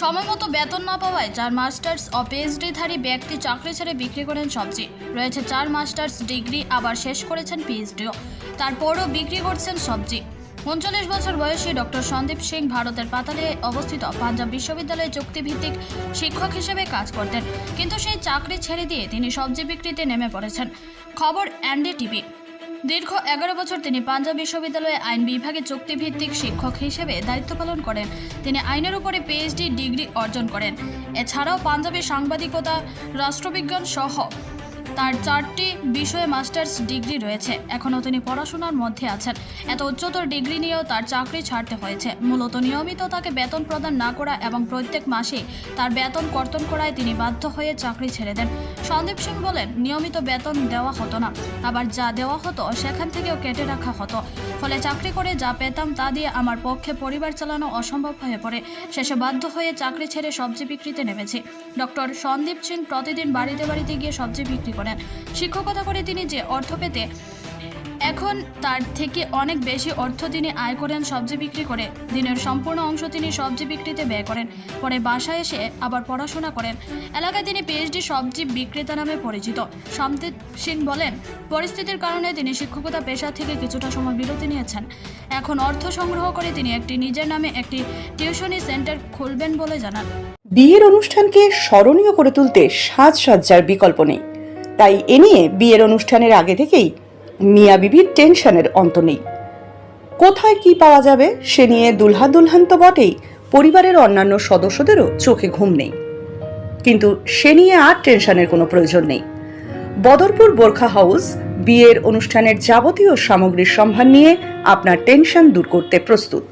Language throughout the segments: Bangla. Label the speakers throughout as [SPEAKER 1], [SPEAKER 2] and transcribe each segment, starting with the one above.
[SPEAKER 1] সময় মতো বেতন না পাওয়ায় চার মাস্টার্স ও পিএইচডিধারী ব্যক্তি চাকরি ছেড়ে বিক্রি করেন সবজি। রয়েছে চার মাস্টার্স ডিগ্রি আবার শেষ করেছেন পিএইচডিও তারপরও বিক্রি করছেন সবজি। উনচল্লিশ বছর বয়সী ডক্টর সন্দীপ সিং ভারতের পাতালে অবস্থিত পাঞ্জাব বিশ্ববিদ্যালয়ে চুক্তিভিত্তিক শিক্ষক হিসেবে কাজ করতেন। কিন্তু সেই চাকরি ছেড়ে দিয়ে তিনি সবজি বিক্রিতে নেমে পড়েছেন। খবর অ্যান্ডি টিভি দীর্ঘ এগারো বছর তিনি পাঞ্জাব বিশ্ববিদ্যালয়ে আইন বিভাগে চুক্তিভিত্তিক শিক্ষক হিসেবে দায়িত্ব পালন করেন। তিনি আইনের উপরে পিএইচডি ডিগ্রি অর্জন করেন। এছাড়াও পাঞ্জাবের সাংবাদিকতা, রাষ্ট্রবিজ্ঞান সহ তার চারটি বিষয়ে মাস্টার্স ডিগ্রি রয়েছে। এখনও তিনি পড়াশোনার মধ্যে আছেন। এত উচ্চতর ডিগ্রি নিয়েও তার চাকরি ছাড়তে হয়েছে। মূলত নিয়মিত তাকে বেতন প্রদান না করা এবং প্রত্যেক মাসে তার বেতন কর্তন করায় তিনি বাধ্য হয়ে চাকরি ছেড়ে দেন। সন্দীপ সিং বলেন, নিয়মিত বেতন দেওয়া হতো না। আবার যা দেওয়া হতো, সেখান থেকেও কেটে রাখা হতো। ফলে চাকরি করে যা পেতাম তা দিয়ে আমার পক্ষে পরিবার চালানো অসম্ভব হয়ে পড়ে। শেষে বাধ্য হয়ে চাকরি ছেড়ে সবজি বিক্রিতে নেমেছি। ডক্টর সন্দীপ সিং প্রতিদিন বাড়িতে বাড়িতে গিয়ে সবজি বিক্রি করেন। শিক্ষকতা করে তিনি যে অর্থ পেতে, এখন তার থেকে অনেক বেশি অর্থ তিনি আয় করেন সবজি বিক্রি করে। দিনের সম্পূর্ণ অংশ তিনি সবজি বিক্রিতে ব্যয় করেন। পরে বাসায় এসে আবার পড়াশোনা করেন। এলাকায় তিনি পিএইচডি সবজি বিক্রেতা নামে পরিচিত। সন্দীপ সিং বলেন, পরিস্থিতির কারণে তিনি শিক্ষকতা পেশা থেকে কিছুটা সময় বিরতি নিয়েছেন। এখন অর্থ সংগ্রহ করে তিনি একটি নিজের নামে একটি টিউশনি সেন্টার খুলবেন বলে জানান।
[SPEAKER 2] বিয়ের অনুষ্ঠানকে স্মরণীয় করে তুলতে সাজসজ্জার বিকল্প নেই। তাই এ নিয়ে বিয়ের অনুষ্ঠানের আগে থেকেই মিয়া বিবির টেনশনের অন্ত নেই। কোথায় কি পাওয়া যাবে সে নিয়ে দুলহা দুলহান তো বটেই, পরিবারের অন্যান্য সদস্যদেরও চোখে ঘুম নেই। কিন্তু সে নিয়ে আর টেনশনের কোনো প্রয়োজন নেই। বদরপুর বোরখা হাউস বিয়ের অনুষ্ঠানের যাবতীয় সামগ্রীর সম্ভার নিয়ে আপনার টেনশন দূর করতে প্রস্তুত।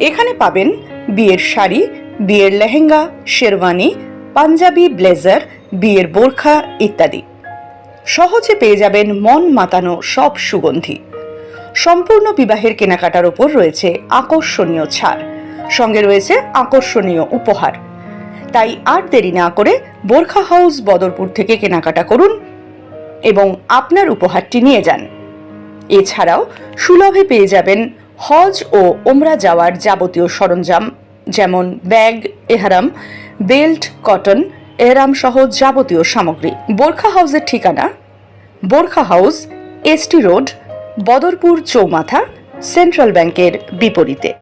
[SPEAKER 2] এখানে পাবেন বিয়ের শাড়ি, বিয়ের লেহেঙ্গা, শেরওয়ানি, পাঞ্জাবি, ব্লেজার বিয়ের বোরখা ইত্যাদি। সহজে পেয়ে যাবেন মন মাতানো সব সুগন্ধি। সম্পূর্ণ বিবাহের কেনাকাটার ওপর রয়েছে আকর্ষণীয় ছাড়। সঙ্গে রয়েছে আকর্ষণীয় উপহার। তাই আর দেরি না করে বোরখা হাউস বদরপুর থেকে কেনাকাটা করুন এবং আপনার উপহারটি নিয়ে যান। এছাড়াও সুলভে পেয়ে যাবেন হজ ও ওমরা যাওয়ার যাবতীয় সরঞ্জাম, যেমন ব্যাগ, এহারাম, বেল্ট, কটন এহরাম সহ যাবতীয় সামগ্রী। বোরখা হাউসের ঠিকানা? Borkha house ST road, Badarpur চৌমাথা, সেন্ট্রাল ব্যাংকের বিপরীতে।